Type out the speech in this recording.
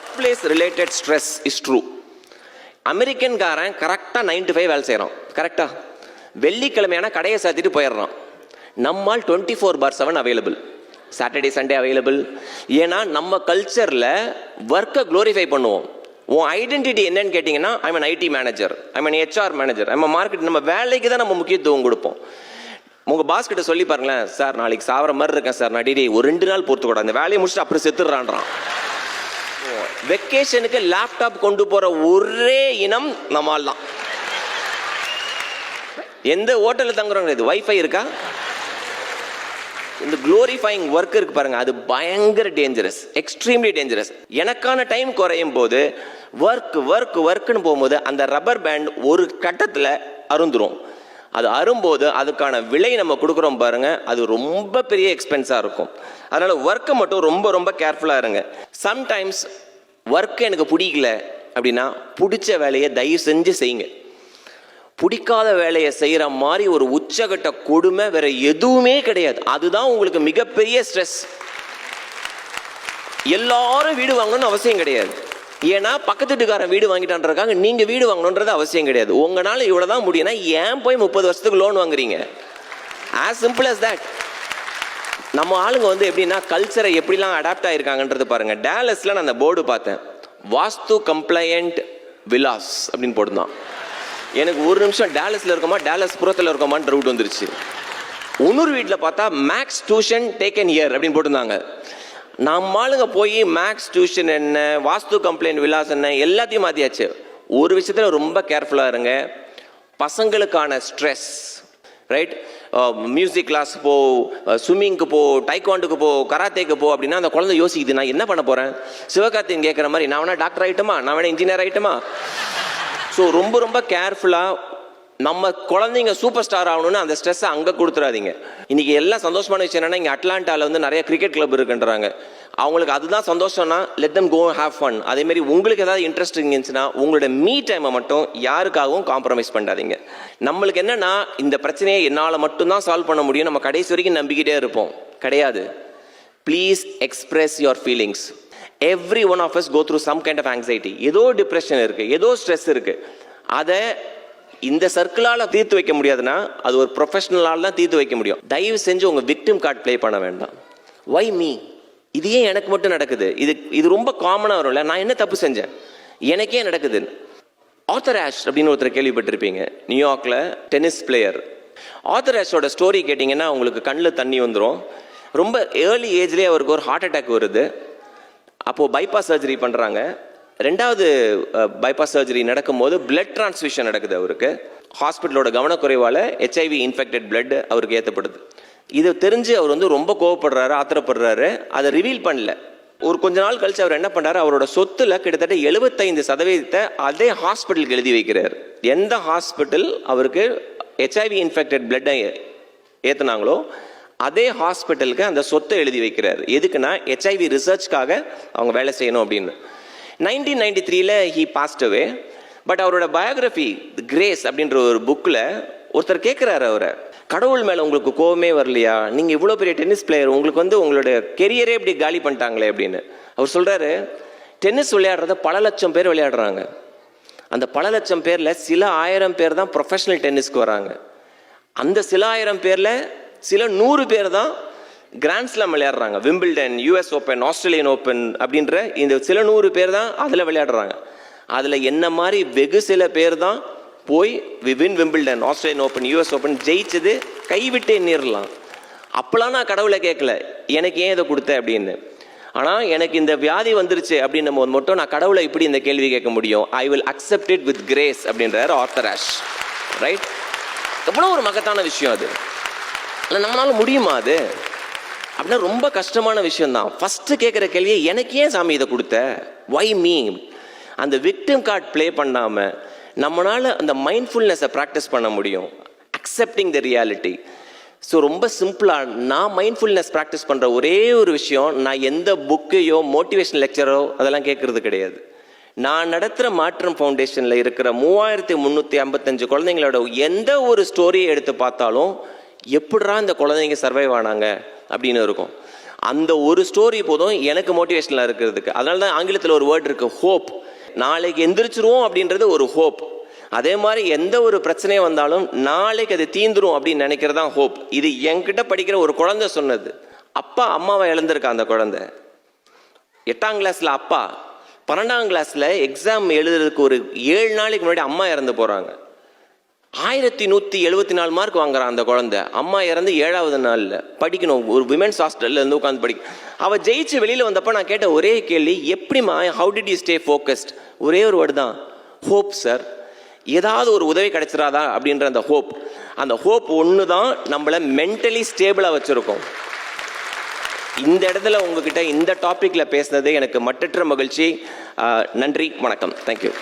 Work place related stress is true அமெரிக்கன்காரன் கரெக்டாக nine to five வேலை செய்கிறான் கரெக்டாக வெள்ளிக்கிழமையான கடையை சாத்திட்டு போயிடுறான். நம்மால் twenty four by seven available Saturday Sunday available ஏன்னா நம்ம கல்ச்சரில் ஒர்க்கை க்ளோரிஃபை பண்ணுவோம். உன் ஐடென்டிட்டி என்னன்னு கேட்டிங்கன்னா I'm an IT manager I'm an HR manager I'm market நம்ம வேலைக்கு தான் நம்ம முக்கியத்துவம் கொடுப்போம். உங்கள் பாஸ் கிட்ட சொல்லி பாருங்களேன் சார் நாளைக்கு சாவர மாதிரி இருக்கேன் சார். நான் டிடி ஒரு ரெண்டு நாள் பொறுத்து கூட அந்த வேலையை முடிச்சுட்டு அப்புறம் செத்துடுறான்றான். வெக்கேஷனுக்கு லேப்டாப் கொண்டு போற ஒரே இனம் நம்மால் தான். எந்த ஹோட்டலில் தங்குறோங்க இது வைஃபை இருக்கா? இந்த குளோரிஃபைங் ஒர்க் இருக்கு பாருங்க அது பயங்கர டேஞ்சரஸ் எக்ஸ்ட்ரீம்லி டேஞ்சரஸ் எனக்கான டைம் குறையும் போது ஒர்க் ஒர்க் ஒர்க்னு போகும்போது அந்த ரப்பர் பேண்ட் ஒரு கட்டத்தில் அருந்துரும். அது அரும்போது அதுக்கான விலை நம்ம கொடுக்குறோம் பாருங்க அது ரொம்ப பெரிய எக்ஸ்பென்ஸாக இருக்கும். அதனால் ஒர்க்கை மட்டும் ரொம்ப ரொம்ப கேர்ஃபுல்லாக இருங்க. சம்டைம்ஸ் ஒர்க் எனக்கு பிடிக்கல அப்படின்னா பிடிச்ச வேலையை தயவு செஞ்சு செய்யுங்க. பிடிக்காத வேலையை செய்கிற மாதிரி ஒரு உச்சகட்ட கொடுமை வேற எதுவுமே கிடையாது. அதுதான் உங்களுக்கு மிகப்பெரிய ஸ்ட்ரெஸ் எல்லாரும் வீடு வாங்கணும்னு அவசியம் கிடையாது. ஏன்னா பக்கத்து வீட்டுக்காரன் வீடு வாங்கிட்டான்றக்காங்க நீங்கள் வீடு வாங்கணுன்றது அவசியம் கிடையாது. உங்களால் இவ்வளோ தான் முடியும்னா ஏன் போய் முப்பது வருஷத்துக்கு லோன் வாங்குறீங்க? ஆஸ் சிம்பிள் அஸ் தட் நம்ம ஆளுங்க வந்து எப்படின்னா கல்ச்சரை எப்படிலாம் அடாப்ட் ஆகிருக்காங்கன்றது பாருங்க. டேலஸ்ல நான் அந்த போர்டு பார்த்தேன். வாஸ்து கம்ப்ளையண்ட் விலாஸ் அப்படின்னு போட்டுதான் எனக்கு ஒரு நிமிஷம் டேலஸ்ல இருக்கோமா? டேலஸ் புறத்தில் இருக்கோமான்னு டவுட் வந்துருச்சு. இன்னொரு வீட்டில் பார்த்தா மேக்ஸ் டியூஷன் டேக்கன் இயர் அப்படின்னு போட்டிருந்தாங்க. நம்ம ஆளுங்க போய் மேக்ஸ் டியூஷன் என்ன வாஸ்து கம்ப்ளைண்ட் விலாஸ் என்ன எல்லாத்தையும் மாற்றியாச்சு ஒரு விஷயத்தில் ரொம்ப கேர்ஃபுல்லாக இருங்க. பசங்களுக்கான ஸ்ட்ரெஸ் ரைட் மியூசிக் கிளாஸ் போ uh, ஸ்விம்மிங்க்கு போ டைக்வாண்டுக்கு போ கராத்தேக்கு போ அப்படின்னா அந்த குழந்தை யோசிக்குது நான் என்ன பண்ண போகிறேன் சிவகார்த்திகன் கேட்குற மாதிரி நான் வேணா டாக்டர் ஆகிட்டுமா நான் வேணா இன்ஜினியர் ஆகிட்டுமா ஸோ ரொம்ப ரொம்ப கேர்ஃபுல்லாக நம்ம குழந்தைங்க சூப்பர் ஸ்டார் ஆகணும்னு அந்த ஸ்ட்ரெஸ்ஸை அங்கே கொடுத்துறாதீங்க. இன்றைக்கி எல்லாம் சந்தோஷமான விஷயம் என்னென்னா இங்கே அட்லாண்டாவில் வந்து நிறைய கிரிக்கெட் கிளப் இருக்குன்றாங்க. அவங்களுக்கு அதுதான் சந்தோஷம்னா let them go have fun அதேமாரி உங்களுக்கு ஏதாவது இன்ட்ரெஸ்ட் இருந்துச்சுன்னா உங்களோட மீ டைமை மட்டும் யாருக்காகவும் காம்ப்ரமைஸ் பண்ணாதீங்க. நம்மளுக்கு என்னென்னா இந்த பிரச்சனையை என்னால் மட்டும்தான் சால்வ் பண்ண முடியும். நம்ம கடைசி வரைக்கும் நம்பிக்கிட்டே இருப்போம். கிடையாது. Please express your feelings every one of us go through some kind of anxiety ஏதோ டிப்ரெஷன் இருக்குது ஏதோ ஸ்ட்ரெஸ் இருக்குது அதை இந்த சர்க்கிளால தீர்த்து வைக்க முடியாதுன்னா அது ஒரு ப்ரொஃபஷனலால் தான் தீர்த்து வைக்க முடியும். தயவு செஞ்சு உங்க விக்டிம் கார்டு ப்ளே பண்ண வேண்டாம். வை மீ இது ஏன் எனக்கு மட்டும் நடக்குது? இது இது ரொம்ப காமனாக வரும்ல நான் என்ன தப்பு செஞ்சேன்? எனக்கே நடக்குது. ஆத்தர் ஆஷ் அப்படின்னு ஒருத்தர் கேள்விப்பட்டிருப்பீங்க. நியூயார்க்கில் டென்னிஸ் பிளேயர் ஆத்தர் ஆஷோட ஸ்டோரி கேட்டிங்கன்னா உங்களுக்கு கண்ணில் தண்ணி வந்துடும் ரொம்ப ஏர்லி ஏஜ்லேயே அவருக்கு ஒரு ஹார்ட் அட்டாக் வருது. அப்போது பைபாஸ் சர்ஜரி பண்ணுறாங்க ரெண்டாவது பைபாஸ் சர்ஜரி நடக்கும்போது பிளட் டிரான்ஸ்மிஷன் நடக்குது அவருக்கு. ஹாஸ்பிட்டலோட கவனக்குறைவால் ஹெச்ஐவி இன்ஃபெக்டட் பிளட் அவருக்கு ஏற்றப்படுது இது தெரிஞ்சு அவர் வந்து ரொம்ப கோவப்படுறாரு ஆத்திரப்படுறாரு. அதை ரிவீல் பண்ணல. ஒரு கொஞ்ச நாள் கழிச்சு அவர் என்ன பண்ணாரு அவரோட சொத்துல கிட்டத்தட்ட எழுபத்தைந்து சதவீதத்தை அதே ஹாஸ்பிட்டலுக்கு எழுதி வைக்கிறார். எந்த ஹாஸ்பிட்டல் அவருக்கு ஹெச்ஐவி இன்ஃபெக்டட் பிளட்டை ஏற்றுனாங்களோ அதே ஹாஸ்பிட்டலுக்கு அந்த சொத்தை எழுதி வைக்கிறார். எதுக்குன்னா ஹெச்ஐவி ரிசர்ச்காக அவங்க வேலை செய்யணும் அப்படின்னு. நைன்டீன் நைன்டி த்ரீல ஹி பாஸ்ட் அவே பட் அவரோட பயோகிராஃபி கிரேஸ் அப்படின்ற ஒரு புக்கில் ஒருத்தர் கேட்குறாரு அவரை. கடவுள் மேலே உங்களுக்கு கோவமே வரலையா? நீங்கள் இவ்வளோ பெரிய டென்னிஸ் பிளேயர் உங்களுக்கு வந்து உங்களோட கெரியரே இப்படி காலி பண்ணிட்டாங்களே அப்படின்னு. அவர் சொல்கிறாரு டென்னிஸ் விளையாடுறத பல லட்சம் பேர் விளையாடுறாங்க. அந்த பல லட்சம் பேரில் சில ஆயிரம் பேர் தான் ப்ரொஃபஷனல் டென்னிஸ்க்கு வராங்க. அந்த சில ஆயிரம் பேரில் சில நூறு பேர் தான் கிராண்ட்ஸ்லாம் விளையாடுறாங்க. Wimbledon US open Australian open அப்படின்ற இந்த சில நூறு பேர் தான் அதில் விளையாடுறாங்க. அதில் என்ன மாதிரி வெகு சில பேர் தான் போய் win Wimbledon Australian open US open ஜெயிச்சது கைவிட்டே நேரலாம் அப்போலாம் நான் கடவுளை கேட்கல. எனக்கு ஏன் இதை கொடுத்த அப்படின்னு. ஆனால் எனக்கு இந்த வியாதி வந்துருச்சு அப்படின்னும் போது மட்டும் நான் கடவுளை இப்படி இந்த கேள்வி கேட்க முடியும். I will accept it with grace அப்படின்றார் ஆர்த்தராஷ் ரைட் எவ்வளோ ஒரு மகத்தான விஷயம் அது. இல்லை நம்மளால முடியுமா அது? அப்படின்னா ரொம்ப கஷ்டமான விஷயம் தான் ஃபஸ்ட்டு கேட்குற கேள்வியை எனக்கு ஏன் சாமி இதை கொடுத்த? வை மீ அந்த விக்டிம் கார்டு ப்ளே பண்ணாமல் நம்மளால அந்த மைண்ட்ஃபுல்னஸை ப்ராக்டிஸ் பண்ண முடியும். அக்செப்டிங் த ரியாலிட்டி ஸோ ரொம்ப சிம்பிளாக நான் மைண்ட்ஃபுல்னஸ் ப்ராக்டிஸ் பண்ணுற ஒரே ஒரு விஷயம் நான் எந்த புக்கையோ மோட்டிவேஷன் லெக்சரோ அதெல்லாம் கேட்குறது கிடையாது. நான் நடத்துகிற மாற்றம் ஃபவுண்டேஷனில் இருக்கிற மூவாயிரத்தி முந்நூற்றி ஐம்பத்தஞ்சு குழந்தைங்களோட எந்த ஒரு ஸ்டோரியை எடுத்து பார்த்தாலும் எப்படிரா இந்த குழந்தைங்க சர்வைவ் ஆனாங்க அப்படின்னு இருக்கும். அந்த ஒரு ஸ்டோரி போதும் எனக்கு மோட்டிவேஷனலாக இருக்கிறதுக்கு. அதனால தான் ஆங்கிலத்தில் ஒரு வேர்ட் இருக்குது ஹோப் நாளைக்கு எந்திரிச்சிருவோம் அப்படின்றது ஒரு ஹோப் அதே மாதிரி எந்த ஒரு பிரச்சனையும் வந்தாலும் நாளைக்கு அது தீந்துரும் அப்படின்னு நினைக்கிறது தான் ஹோப் இது என்கிட்ட படிக்கிற ஒரு குழந்தை சொன்னது. அப்பா அம்மாவை இழந்திருக்கா அந்த குழந்தை? எட்டாம் கிளாஸில் அப்பா பன்னெண்டாம் கிளாஸில் எக்ஸாம் எழுதுறதுக்கு ஒரு ஏழு நாளைக்கு முன்னாடி அம்மா இறந்து போகிறாங்க ஆயிரத்தி நூற்றி எழுபத்தி நாலு மார்க் வாங்குறான் அந்த குழந்தை. அம்மா இறந்து ஏழாவது நாளில் படிக்கணும். ஒரு விமென்ஸ் ஹாஸ்டல்ல இருந்து உட்காந்து படிக்க. அவள் ஜெயிச்சு வெளியில் வந்தப்போ நான் கேட்ட ஒரே கேள்வி எப்படிம்மா how did you stay focused ஒரே ஒரு வேர்டு தான் ஹோப் சார் ஏதாவது ஒரு உதவி கிடைச்சிடாதா அப்படின்ற அந்த ஹோப் அந்த ஹோப் ஒன்று தான் நம்மளை மென்டலி ஸ்டேபிளாக வச்சுருக்கோம். இந்த இடத்துல உங்ககிட்ட இந்த டாப்பிக்கில் பேசுனது எனக்கு மட்டற்ற மகிழ்ச்சி. நன்றி வணக்கம். தேங்க்யூ